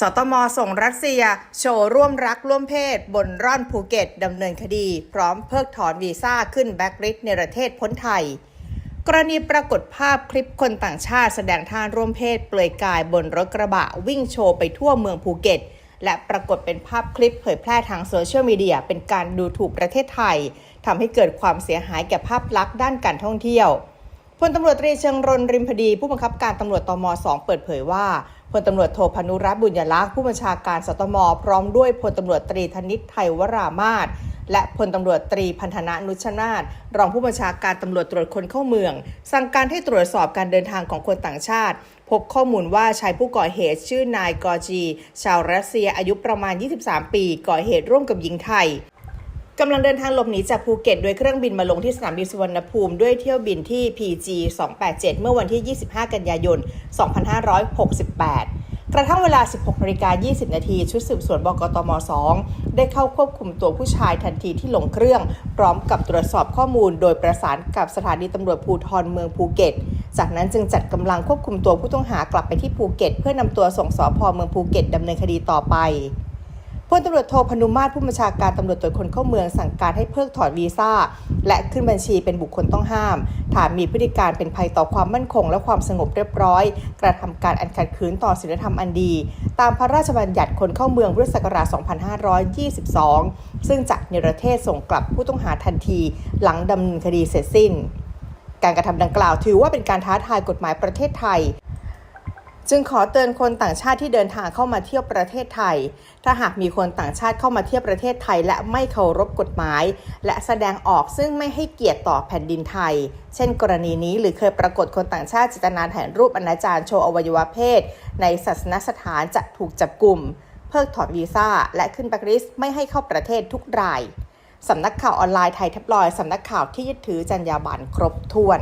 สตมส่งรัสเซีย โชว์ร่วมรักร่วมเพศ บนร่อนภูเก็ตดำเนินคดี พร้อมเพิกถอนวีซ่าขึ้นแบ็กลิสในประเทศพ้นไทย กรณีปรากฏภาพคลิปคนต่างชาติแสดงท่าร่วมเพศ เปลือยกายบนรถกระบะวิ่งโชว์ไปทั่วเมืองภูเก็ต และปรากฏเป็นภาพคลิปเผยแพร่ทางโซเชียลมีเดียเป็นการดูถูกประเทศไทยทำให้เกิดความเสียหายแก่ภาพลักษณ์ด้านการท่องเที่ยว พลตำรวจตรีเชิงรนริมพดี ผู้บังคับการตำรวจตม 2 เปิดเผยว่าพลตำรวจโทพานุรัตน์บุญยลักษณ์ผู้บัญชาการสตม พร้อมด้วยพลตำรวจตรีธนิตไทยวรามาศและพลตำรวจตรีพันธนะนุชนาธรองผู้บัญชาการตำรวจตรวจคนเข้าเมือง สั่งการให้ตรวจสอบการเดินทางของคนต่างชาติ พบข้อมูลว่าชายผู้ก่อเหตุชื่อนายกอจี ชาวรัสเซียอายุประมาณ 23 ปี ก่อเหตุร่วมกับหญิงไทย กำลังเดินทางหลบหนีจากภูเก็ต โดยเครื่องบินมาลงที่สนามบินสุวรรณภูมิ ด้วยเที่ยวบินที่ PG 287 เมื่อวันที่ 25 กันยายน 2568 กระทั่งเวลา 16นาฬิกา20 นาที ชุดสืบสวนบกตม 2 ได้เข้าควบคุมตัวผู้ชายทันทีที่ลงเครื่อง พร้อมกับตรวจสอบข้อมูล โดยประสานกับสถานีตำรวจภูธรเมืองภูเก็ต จากนั้นจึงจัดกำลังควบคุมตัวผู้ต้องหากลับไปที่ภูเก็ต เพื่อนำตัวส่งสพเมืองภูเก็ตดำเนินคดีต่อไป พลตำรวจโทพนุมาตรผู้บัญชาการตำรวจตรวจคนเข้าเมืองสั่งการให้เพิกถอนวีซ่า และขึ้นบัญชีเป็นบุคคลต้องห้าม ฐานมีพฤติการเป็นภัยต่อความมั่นคง และความสงบเรียบร้อย กระทำการอันขัดขืนต่อศีลธรรมอันดี ตามพระราชบัญญัติคนเข้าเมืองพุทธศักราช 2522 ซึ่งจะเนรเทศส่งกลับผู้ต้องหาทันทีหลังดำเนินคดีเสร็จสิ้น การกระทำดังกล่าวถือว่าเป็นการท้าทายกฎหมายประเทศไทย จึงขอเตือนคนต่างชาติที่เดินทางเข้ามาเที่ยวประเทศไทย ถ้าหากมีคนต่างชาติเข้ามาเที่ยวประเทศไทย และไม่เคารพกฎหมาย และแสดงออกซึ่งไม่ให้เกียรติต่อแผ่นดินไทย เช่น กรณีนี้หรือเคยปรากฏคนต่างชาติจิตนาถ่ายรูปอนาจารโชว์อวัยวะเพศ ในศาสนสถานจะถูกจับกลุ่ม เพิกถอนวีซ่า และขึ้นแบล็คลิสไม่ให้เข้าประเทศทุกรายสำนักข่าวออนไลน์ไทยทับลอยสำนักข่าวที่ยึดถือจรรยาบรรณครบถ้วน